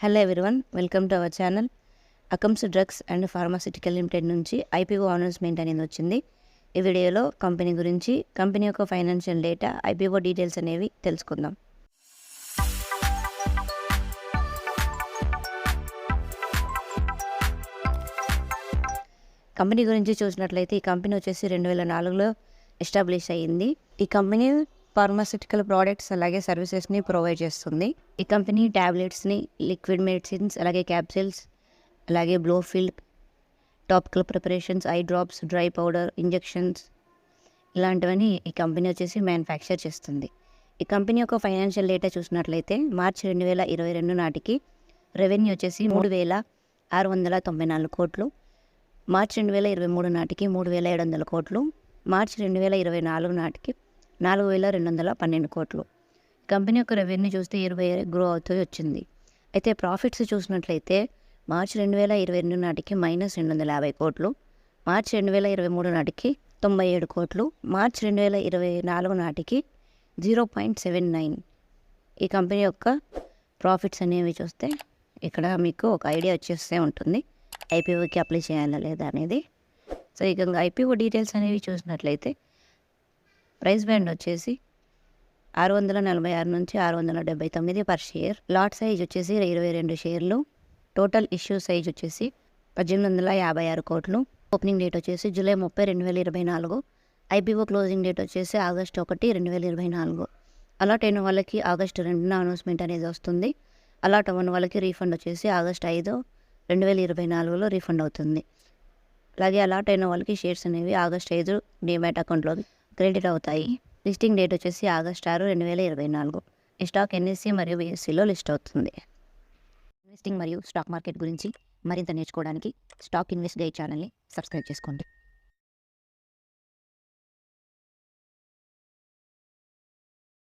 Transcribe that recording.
Hello everyone welcome to our channel Akums drugs and pharmaceutical limited నుంచి IPO announcement అనేది వచ్చింది. ఈ వీడియోలో కంపెనీ గురించి కంపెనీ యొక్క ఫైనాన్షియల్ డేటా ఐపీఓ డీటెయిల్స్ అనేవి తెలుసుకుందాం. కంపెనీ గురించి చూసినట్లయితే ఈ కంపెనీ వచ్చేసి రెండు వేల నాలుగులో ఎస్టాబ్లిష్ అయ్యింది. ఈ కంపెనీ ఫార్మాసిటికల్ ప్రోడక్ట్స్ అలాగే సర్వీసెస్ని ప్రొవైడ్ చేస్తుంది. ఈ కంపెనీ ట్యాబ్లెట్స్ని లిక్విడ్ మెడిసిన్స్ అలాగే క్యాప్సిల్స్ అలాగే blow fill topical preparations eye drops dry powder injections ఇలాంటివన్నీ ఈ కంపెనీ వచ్చేసి మ్యానుఫ్యాక్చర్ చేస్తుంది. ఈ కంపెనీ యొక్క ఫైనాన్షియల్ డేటా చూసినట్లయితే మార్చి రెండు వేల ఇరవై రెండు నాటికి రెవెన్యూ వచ్చేసి మూడు వేల ఆరు వందల తొంభై నాలుగు కోట్లు మార్చి రెండు వేల ఇరవై మూడు నాటికి మూడు వేల ఏడు వందల కోట్లు మార్చి రెండు వేల ఇరవై నాలుగు నాటికి నాలుగు వేల రెండు వందల పన్నెండు కోట్లు. కంపెనీ యొక్క రెవెన్యూ చూస్తే ఇరవై గ్రో అవుతూ వచ్చింది. అయితే ప్రాఫిట్స్ చూసినట్లయితే మార్చి రెండు వేల ఇరవై రెండు నాటికి మైనస్ రెండు వందల యాభై కోట్లు మార్చి రెండు వేల ఇరవై మూడు నాటికి తొంభై ఏడు కోట్లు మార్చి రెండు వేల ఇరవై నాలుగు నాటికి జీరో పాయింట్ సెవెన్ నైన్ ఈ కంపెనీ యొక్క ప్రాఫిట్స్ అనేవి చూస్తే ఇక్కడ మీకు ఒక ఐడియా వచ్చేస్తే ఉంటుంది. ఐపీఓకి అప్లై చేయాలా లేదా అనేది. సో ఇక ఐపీఓ డీటెయిల్స్ అనేవి చూసినట్లయితే ప్రైస్ బ్యాండ్ వచ్చేసి ఆరు వందల నలభై ఆరు నుంచి ఆరు వందల డెబ్బై తొమ్మిది పర్ షేర్. లాట్ సైజ్ వచ్చేసి ఇరవై రెండు షేర్లు. టోటల్ ఇష్యూ సైజ్ వచ్చేసి పద్దెనిమిది వందల యాభై ఆరు కోట్లు. ఓపెనింగ్ డేట్ వచ్చేసి జూలై ముప్పై రెండు వేల ఇరవై నాలుగు. ఐపీఓ క్లోజింగ్ డేట్ వచ్చేసి ఆగస్ట్ ఒకటి రెండు వేల ఇరవై నాలుగు. అలాట్ అయిన వాళ్ళకి ఆగస్టు రెండున అనౌన్స్మెంట్ అనేది వస్తుంది. అలాట్ అవ్వని వాళ్ళకి రీఫండ్ వచ్చేసి ఆగస్ట్ ఐదు రెండు వేల ఇరవై నాలుగులో రీఫండ్ అవుతుంది. అలాగే అలాట్ అయిన వాళ్ళకి షేర్స్ అనేవి ఆగస్ట్ ఐదు డిమాట్ అకౌంట్లో క్రెడిట్ అవుతాయి. లిస్టింగ్ డేట్ వచ్చేసి ఆగస్ట్ ఆరు రెండు వేల ఇరవై నాలుగు. ఈ స్టాక్ ఎన్ఎస్సి మరియు బిఎస్సిలో లిస్ట్ అవుతుంది. ఇన్వెస్టింగ్ మరియు స్టాక్ మార్కెట్ గురించి మరింత నేర్చుకోవడానికి స్టాక్ ఇన్వెస్ట్ గైడ్ ఛానల్ని సబ్స్క్రైబ్ చేసుకోండి.